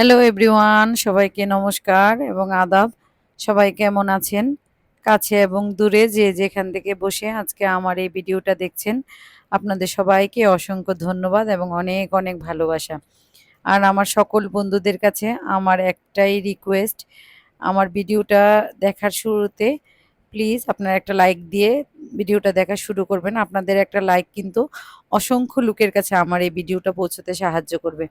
Hello everyone সবাইকে নমস্কার এবং আদাব। সবাই কেমন আছেন? কাছে এবং দূরে যে যেখান থেকে বসে আজকে আমার এই ভিডিওটা দেখছেন, আপনাদের সবাইকে অসংখ্য ধন্যবাদ এবং অনেক অনেক ভালোবাসা। আর আমার সকল বন্ধুদের কাছে আমার একটাই রিকোয়েস্ট আমার ভিডিওটা দেখার শুরুতে প্লিজ আপনারা একটা লাইক দিয়ে ভিডিওটা দেখা শুরু করবেন। আপনাদের একটা লাইক কিন্তু অসংখ্য লোকের কাছে আমার এই ভিডিওটা পৌঁছতে সাহায্য করবে।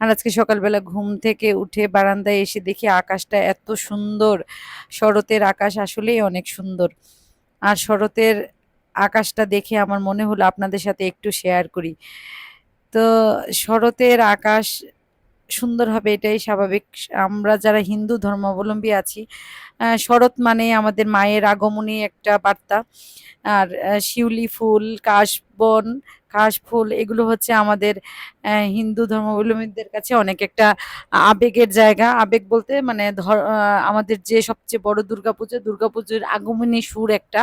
আর আজকে সকালবেলা ঘুম থেকে উঠে বারান্দায় এসে দেখি আকাশটা এত সুন্দর। শরতের আকাশ আসলেই অনেক সুন্দর। আর শরতের আকাশটা দেখে আমার মনে হলো আপনাদের সাথে একটু শেয়ার করি। তো শরতের আকাশ সুন্দর হবে এটাই স্বাভাবিক। আমরা যারা হিন্দু ধর্মাবলম্বী আছি শরৎ মানে আমাদের মায়ের আগমনী একটা বার্তা। আর শিউলি ফুল কাশবন কাশফুল এগুলো হচ্ছে আমাদের হিন্দু ধর্মাবলম্বীদের কাছে অনেক একটা আবেগের জায়গা। আবেগ বলতে মানে ধর আমাদের যে সবচেয়ে বড় দুর্গাপুজো, দুর্গাপুজোর আগমনী সুর একটা।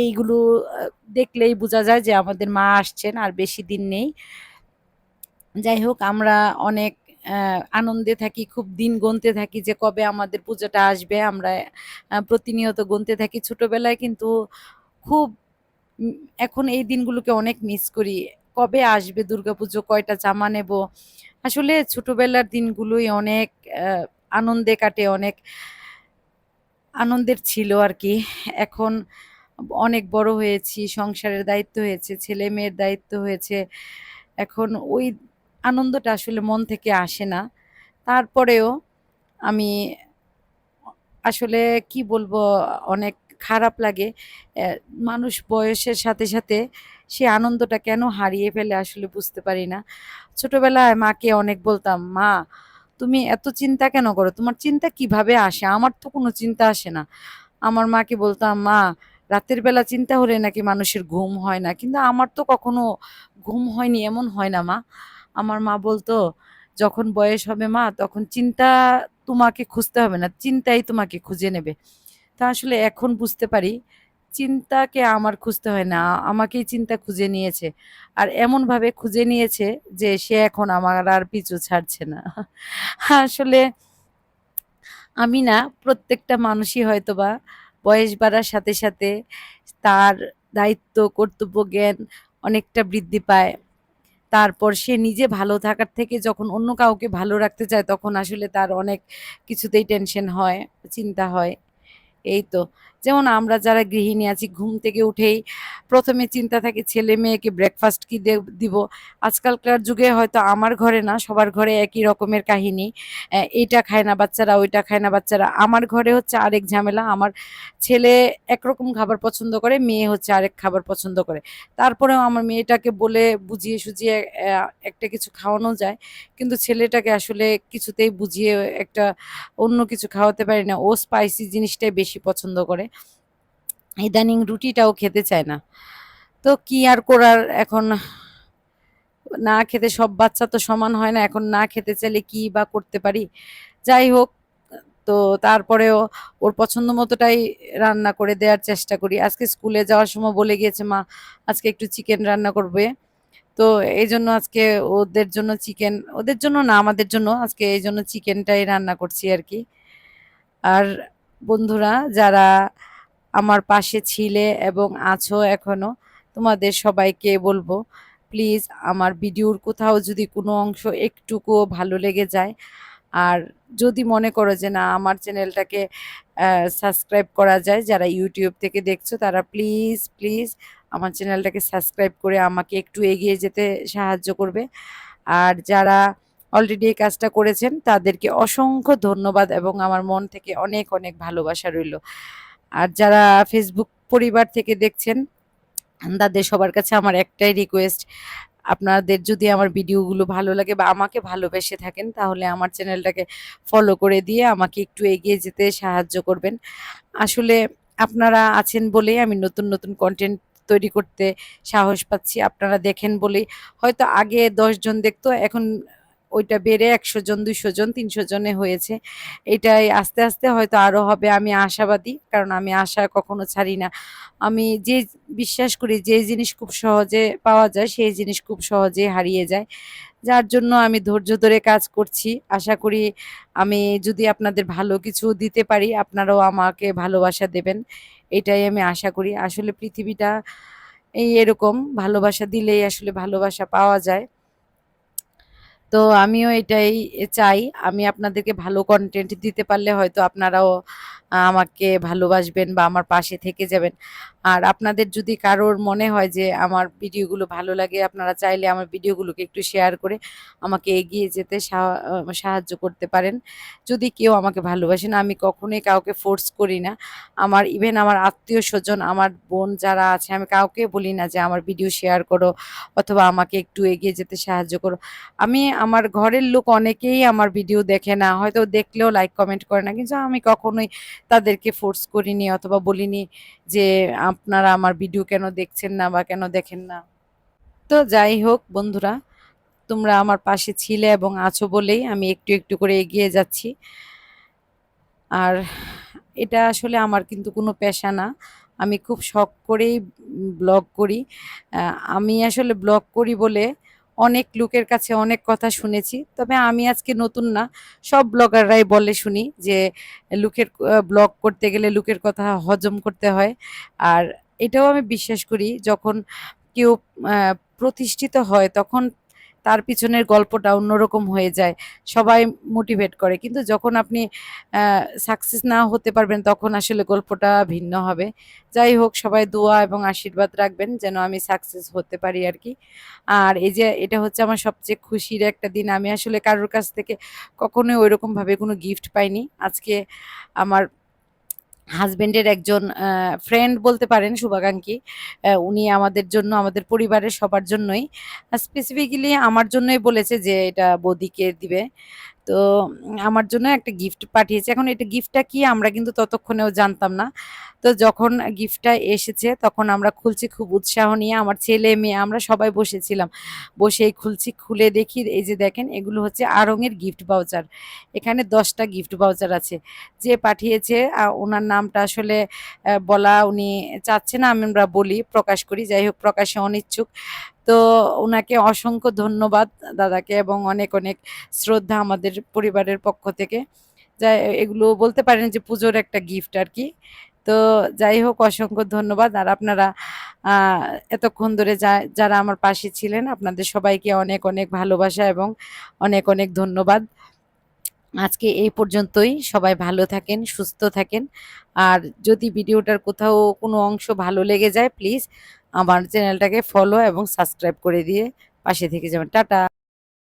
এইগুলো দেখলেই বোঝা যায় যে আমাদের মা আসছেন আর বেশি দিন নেই। যাই হোক আমরা অনেক আনন্দে থাকি, খুব দিন গুনতে থাকি যে কবে আমাদের পূজাটা আসবে। আমরা প্রতিনিয়ত গুনতে থাকি ছোটবেলায়, কিন্তু খুব এখন এই দিনগুলোকে অনেক মিস করি। কবে আসবে দুর্গাপুজো, কয়টা জামা নেব? আসলে ছোটবেলার দিনগুলোই অনেক আনন্দে কাটে, অনেক আনন্দের ছিল আর কি। এখন অনেক বড় হয়েছি, সংসারের দায়িত্ব হয়েছে ছেলে মেয়ের দায়িত্ব হয়েছে। এখন ওই আনন্দটা আসলে মন থেকে আসে না। তারপরেও আমি আসলে কি বলব, অনেক খারাপ লাগে। মানুষ বয়সের সাথে সাথে সে আনন্দটা কেন হারিয়ে ফেলে আসলে বুঝতে পারি না। ছোটবেলায় মাকে অনেক বলতাম, মা, তুমি এত চিন্তা কেন করো? তোমার চিন্তা কীভাবে আসে? আমার তো কোনো চিন্তা আসে না। আমার মাকে বলতাম, মা, রাতের বেলা চিন্তা হলে নাকি মানুষের ঘুম হয় না। কিন্তু আমার তো কখনো ঘুম হয়নি, এমন হয় না, মা। আমার মা বলতো, যখন বয়স হবে মা, তখন চিন্তা তোমাকে খুঁজতে হবে না, চিন্তাই তোমাকে খুঁজে নেবে। তা আসলে এখন বুঝতে পারি, চিন্তাকে আমার খুঁজতে হয় না, আমাকেই চিন্তা খুঁজে নিয়েছে। আর এমন ভাবে খুঁজে নিয়েছে যে সে এখন আমার আর পিছু ছাড়ছে না। আসলে আমি না, প্রত্যেকটা মানুষই হয়তোবা বয়স বাড়ার সাথে সাথে তার দায়িত্ব, কর্তব্য, জ্ঞান অনেকটা বৃদ্ধি পায়। তারপর সে নিজে ভালো থাকার থেকে যখন অন্য কাউকে ভালো রাখতে চায়, তখন আসলে তার অনেক কিছুতেই টেনশন হয়, চিন্তা হয়। এই তো। যেমন আমরা যারা গৃহিণী আছি, ঘুম থেকে উঠেই প্রথমে চিন্তা থাকে, ছেলে মেয়েকে ব্রেকফাস্ট কি দিব? আজকালকার যুগে হয়তো আমার ঘরে না, সবার ঘরে একই রকমের কাহিনী। এইটা খায় না বাচ্চারা, ওইটা খায় না বাচ্চারা। আমার ঘরে হচ্ছে আরেক ঝামেলা, আমার ছেলে একরকম খাবার পছন্দ করে, মেয়ে হচ্ছে আরেক খাবার পছন্দ করে। তারপরেও আমার মেয়েটাকে বলে বুঝিয়ে সুঝিয়ে একটা কিছু খাওয়ানো যায়, কিন্তু ছেলেটাকে আসলে কিছুতেই বুঝিয়ে একটা অন্য কিছু খাওয়াতে পারি না। ও স্পাইসি জিনিসটাই বেশি পছন্দ করে। ইদানিং রুটিটাও খেতে চায় না। তো কি আর করার এখন? না খেতে সব বাচ্চা তো সমান হয় না, এখন না খেতে চাইলে কি বা করতে পারি? যাই হোক, তো তারপরেও ওর পছন্দ মতোটাই রান্না করে দেওয়ার চেষ্টা করি। আজকে স্কুলে যাওয়ার সময় বলে গিয়েছে মা, আজকে একটু চিকেন রান্না করবে। তো এই জন্য আজকে ওদের জন্য চিকেন, ওদের জন্য না, আমাদের জন্য আজকে এই জন্য চিকেনটাই রান্না করছি আর কি। আর বন্ধুরা, যারা আমার পাশে ছিলে এবং আছো এখনও, তোমাদের সবাইকে বলব, প্লিজ আমার ভিডিওর কোথাও যদি কোনো অংশ একটুকুও ভালো লেগে যায়, আর যদি মনে করো যে না, আমার চ্যানেলটাকে সাবস্ক্রাইব করা যায়, যারা ইউটিউব থেকে দেখছ, তারা প্লিজ প্লিজ আমার চ্যানেলটাকে সাবস্ক্রাইব করে আমাকে একটু এগিয়ে যেতে সাহায্য করবে। আর যারা অলরেডি এই কাজটা করেছেন, তাদেরকে অসংখ্য ধন্যবাদ এবং আমার মন থেকে অনেক অনেক ভালোবাসা রইল। আর যারা ফেসবুক পরিবার থেকে দেখছেন, তাদের সবার কাছে আমার একটাই রিকোয়েস্ট আপনাদের যদি আমার ভিডিওগুলো ভালো লাগে বা আমাকে ভালোবেসে থাকেন, তাহলে আমার চ্যানেলটাকে ফলো করে দিয়ে আমাকে একটু এগিয়ে যেতে সাহায্য করবেন। আসলে আপনারা আছেন বলেই আমি নতুন নতুন কন্টেন্ট তৈরি করতে সাহস পাচ্ছি, আপনারা দেখেন বলেই। হয়তো আগে দশজন দেখতো, এখন ওইটা বেড়ে একশো জন, দুইশো জন, তিনশো জনে হয়েছে। এটাই আস্তে আস্তে হয়তো আরও হবে, আমি আশাবাদী, কারণ আমি আশা কখনো ছাড়ি না। আমি যে বিশ্বাস করি যে জিনিস খুব সহজে পাওয়া যায়, সেই জিনিস খুব সহজে হারিয়ে যায়। যার জন্য আমি ধৈর্য ধরে কাজ করছি। আশা করি আমি যদি আপনাদের ভালো কিছু দিতে পারি, আপনারাও আমাকে ভালোবাসা দেবেন। এটাই আমি আশা করি। আসলে পৃথিবীটা এই এরকম, ভালোবাসা দিলেই আসলে ভালোবাসা পাওয়া যায়। তো আমিও এটাই চাই। আমি আপনাদেরকে ভালো কন্টেন্ট দিতে পারলে হয়তো আপনারাও আমাকে ভালোবাসবেন বা আমার পাশে থেকে যাবেন। আর আপনাদের যদি কারোর মনে হয় যে আমার ভিডিওগুলো ভালো লাগে, আপনারা চাইলে আমার ভিডিওগুলোকে একটু শেয়ার করে আমাকে এগিয়ে যেতে সাহা- সাহায্য করতে পারেন। যদি কেউ আমাকে ভালোবাসেন আমি কখনোই কাউকে ফোর্স করি না। আমার ইভেন আমার আত্মীয় স্বজন, আমার বোন যারা আছে, আমি কাউকে বলি না যে আমার ভিডিও শেয়ার করো অথবা আমাকে একটু এগিয়ে যেতে সাহায্য করো। আমি, আমার ঘরের লোক অনেকেই আমার ভিডিও দেখে না, হয়তো দেখলেও লাইক কমেন্ট করে না। কিন্তু আমি কখনোই তাদেরকে ফোর্স করিনি অথবা বলিনি যে আপনারা আমার ভিডিও কেন দেখছেন না বা কেন দেখেন না। তো যাই হোক বন্ধুরা, তোমরা আমার পাশে ছিলে এবং আছো বলেই আমি একটু একটু করে এগিয়ে যাচ্ছি। আর এটা আসলে আমার কিন্তু কোনো পেশা না। আমি খুব শখ করেই ব্লগ করি। আমি আসলে ব্লগ করি বলে অনেক লোকের কাছে অনেক কথা শুনেছি। তবে আমি আজকে নতুন না, সব ব্লগাররাই বলে শুনি যে লোকের ব্লগ করতে গেলে লোকের কথা হজম করতে হয়। আর এটাও আমি বিশ্বাস করি, যখন কেউ প্রতিষ্ঠিত হয়, তখন তার পিছনের গল্পটা অন্যরকম হয়ে যায়, সবাই মোটিভেট করে। কিন্তু যখন আপনি সাকসেস না হতে পারবেন, তখন আসলে গল্পটা ভিন্ন হবে। যাই হোক, সবাই দোয়া এবং আশীর্বাদ রাখবেন যেন আমি সাকসেস হতে পারি আর কি। আর এই যে, এটা হচ্ছে আমার সবচেয়ে খুশির একটা দিন। আমি আসলে কারোর কাছ থেকে কখনোই ওইরকম ভাবে কোনো গিফট পাইনি। আজকে আমার হাজবেন্ডের একজন ফ্রেন্ড বলতে পারেন শুভাকাঙ্ক্ষী উনি আমাদের জন্য, আমাদের পরিবারের সবার জন্যই স্পেসিফিক্যালি আমার জন্যই বলেছে যে এটা বৌদিকে দিবে। তো আমার জন্য একটা গিফট পাঠিয়েছে। এখন এটা গিফটটা কি আমরা কিন্তু ততক্ষণেও জানতাম না। তো যখন গিফটটা এসেছে তখন আমরা খুলছি খুব উৎসাহ নিয়ে। আমার ছেলে মেয়ে, আমরা সবাই বসেছিলাম। বসে এই খুলছি, খুলে দেখি। এই যে দেখেন, এগুলো হচ্ছে আড়ংয়ের গিফট ভাউচার এখানে দশটা গিফট ভাউচার আছে। যে পাঠিয়েছে ওনার নামটা আসলে বলা উনি চাচ্ছে না, আমরা বলি, প্রকাশ করি। যাই হোক, প্রকাশে অনিচ্ছুক। তো ওনাকে অসংখ্য ধন্যবাদ দাদাকে এবং অনেক অনেক শ্রদ্ধা আমাদের পরিবারের পক্ষ থেকে। যা এগুলো বলতে পারেন যে পুজোর একটা গিফট আর কি। তো যাই হোক, অসংখ্য ধন্যবাদ। আর আপনারা এতক্ষণ ধরে যারা আমার পাশে ছিলেন, আপনাদের সবাইকে অনেক অনেক ভালোবাসা এবং অনেক অনেক ধন্যবাদ। আজকে এই পর্যন্তই। সবাই ভালো থাকেন, সুস্থ থাকেন। আর যদি ভিডিওটার কোথাও কোনো অংশ ভালো লেগে যায় প্লিজ আমার চ্যানেলটাকে ফলো এবং সাবস্ক্রাইব করে দিয়ে পাশে থেকে যাবেন। টাটা!